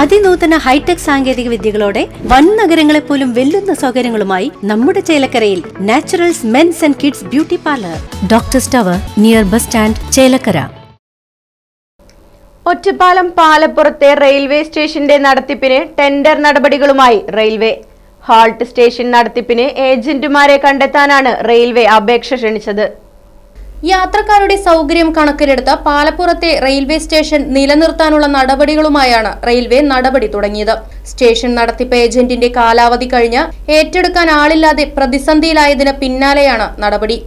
അതിനൂതന hi tech സാങ്കേതിക വിദ്യകളോടെ വൻ നഗരങ്ങളെ പോലും വെല്ലുന്ന സൗകര്യങ്ങളുമായി നമ്മുടെ ചേലക്കരയിൽ naturals men's and kids beauty parlour. Doctor സ്റ്റവർ near bus stand Chelakkara. Ottapalam പാലപ്പുറത്തെ railway സ്റ്റേഷന്റെ നടത്തിപ്പിന് ടെൻഡർ നടപടികളുമായി റെയിൽവേ. ഹാൾട്ട് സ്റ്റേഷൻ നടത്തിപ്പിന് ഏജന്റുമാരെ കണ്ടെത്താനാണ് റെയിൽവേ അപേക്ഷ ക്ഷണിച്ചത്. യാത്രക്കാരുടെ സൗകര്യം കണക്കിലെടുത്ത് പാലപ്പുറത്തെ റെയിൽവേ സ്റ്റേഷൻ നിലനിർത്താനുള്ള നടപടികളുമായാണ് റെയിൽവേ നടപടി തുടങ്ങിയത്. സ്റ്റേഷൻ നടത്തിപ്പ് ഏജന്റിന്റെ കാലാവധി കഴിഞ്ഞ് ഏറ്റെടുക്കാൻ ആളില്ലാതെ പ്രതിസന്ധിയിലായതിന് പിന്നാലെയാണ് നടപടി.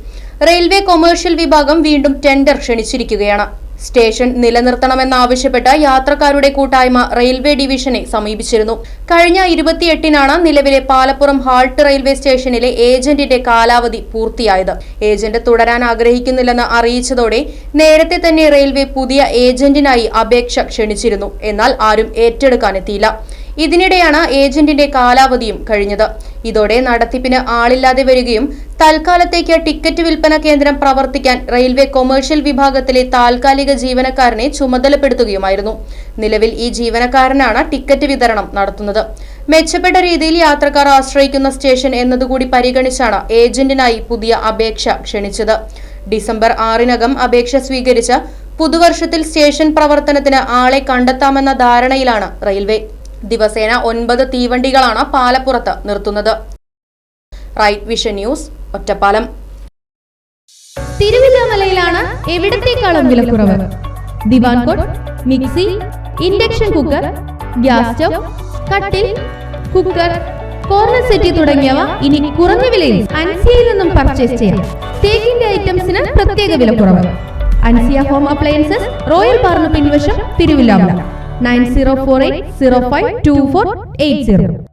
റെയിൽവേ കൊമേഴ്ഷ്യൽ വിഭാഗം വീണ്ടും ടെൻഡർ ക്ഷണിച്ചിരിക്കുകയാണ്. സ്റ്റേഷൻ നിലനിർത്തണമെന്നാവശ്യപ്പെട്ട് യാത്രക്കാരുടെ കൂട്ടായ്മ റെയിൽവേ ഡിവിഷനെ സമീപിച്ചിരുന്നു. കഴിഞ്ഞ ഇരുപത്തിയെട്ടിനാണ് നിലവിലെ പാലപ്പുറം ഹാൾട്ട് റെയിൽവേ സ്റ്റേഷനിലെ ഏജന്റിന്റെ കാലാവധി പൂർത്തിയായത്. ഏജന്റ് തുടരാൻ ആഗ്രഹിക്കുന്നില്ലെന്ന് അറിയിച്ചതോടെ നേരത്തെ തന്നെ റെയിൽവേ പുതിയ ഏജന്റിനായി അപേക്ഷ ക്ഷണിച്ചിരുന്നു. എന്നാൽ ആരും ഏറ്റെടുക്കാനെത്തിയില്ല. ഇതിനിടെയാണ് ഏജന്റിന്റെ കാലാവധിയും കഴിഞ്ഞത്. ഇതോടെ നടത്തിപ്പിന് ആളില്ലാതെ വരികയും തൽക്കാലത്തേക്ക് ടിക്കറ്റ് വിൽപ്പന കേന്ദ്രം പ്രവർത്തിക്കാൻ റെയിൽവേ കൊമേഴ്ഷ്യൽ വിഭാഗത്തിലെ താൽക്കാലിക ജീവനക്കാരനെ ചുമതലപ്പെടുത്തുകയുമായിരുന്നു. നിലവിൽ ഈ ജീവനക്കാരനാണ് ടിക്കറ്റ് വിതരണം നടത്തുന്നത്. മെച്ചപ്പെട്ട രീതിയിൽ യാത്രക്കാർ ആശ്രയിക്കുന്ന സ്റ്റേഷൻ എന്നതുകൂടി പരിഗണിച്ചാണ് ഏജന്റിനായി പുതിയ അപേക്ഷ ക്ഷണിച്ചത്. ഡിസംബർ ആറിനകം അപേക്ഷ സ്വീകരിച്ച പുതുവർഷത്തിൽ സ്റ്റേഷൻ പ്രവർത്തനത്തിന് ആളെ കണ്ടെത്താമെന്ന ധാരണയിലാണ് റെയിൽവേ. ദിവസേന ഒൻപത് തീവണ്ടികളാണ് പാലപ്പുറത്ത് നിർത്തുന്നത്. Right vision news Ottapalam. തിരുവില്ലാമലയിലാണ് എവിടത്തേക്കാളും വിലക്കുറവ്? ദിവാൻ cot mixie induction cooker gas stove കട്ടിൽ കുക്കർ കോർണർ സെറ്റി തുടങ്ങിയവ ഇനി കുറഞ്ഞ വിലയിൽ അൻസിയയിൽ നിന്നും പർച്ചേസ് ചെയ്യാം. തേക്കിന്റെ ഐറ്റംസിന് പ്രത്യേക വിലക്കുറവ്. അൻസിയ ഹോം അപ്ലയൻസസ് റോയൽ പാർന്ന് പിൻവശം Thiruvilwamala. nine zero four eight zero five two four eight zero